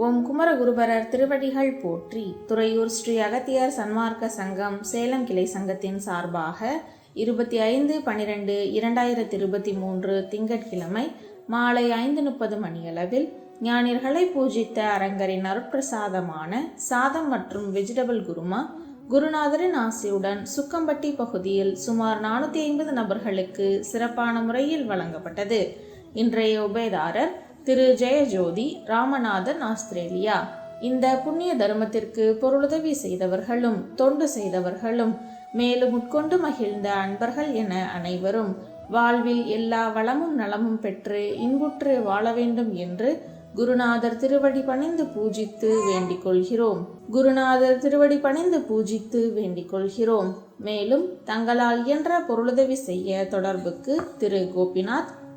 ஓம் குமரகுருபரர் திருவடிகள் போற்றி துறையூர் ஸ்ரீ அகத்தியர் சன்மார்க்க சங்கம் சேலம் கிளை சங்கத்தின் சார்பாக இருபத்தி ஐந்து பனிரெண்டு இரண்டாயிரத்தி இருபத்தி மூன்று திங்கட்கிழமை மாலை ஐந்து முப்பது மணியளவில் ஞானியர்களை பூஜித்த அரங்கரின் அருட்பிரசாதமான சாதம் மற்றும் வெஜிடபிள் குருமா குருநாதரின் ஆசையுடன் சுக்கம்பட்டி பகுதியில் சுமார் நானூற்றி ஐம்பது நபர்களுக்கு சிறப்பான முறையில் வழங்கப்பட்டது. இன்றைய உபயதாரர் திரு ஜெயஜோதி ராமநாதன் ஆஸ்திரேலியா. இந்த புண்ணிய தர்மத்திற்கு பொருளுதவி செய்தவர்களும் தொண்டு செய்தவர்களும் மேலும் உட்கொண்டு மகிழ்ந்த அன்பர்கள் என அனைவரும் வாழ்வில் எல்லா வளமும் நலமும் பெற்று இன்புற்று வாழ வேண்டும் என்று குருநாதர் திருவடி பணிந்து பூஜித்து வேண்டிக் கொள்கிறோம். குருநாதர் திருவடி பணிந்து பூஜித்து வேண்டிக் கொள்கிறோம். மேலும் தங்களால் இயன்ற பொருளுதவி செய்ய தொடர்புக்கு திரு கோபிநாத்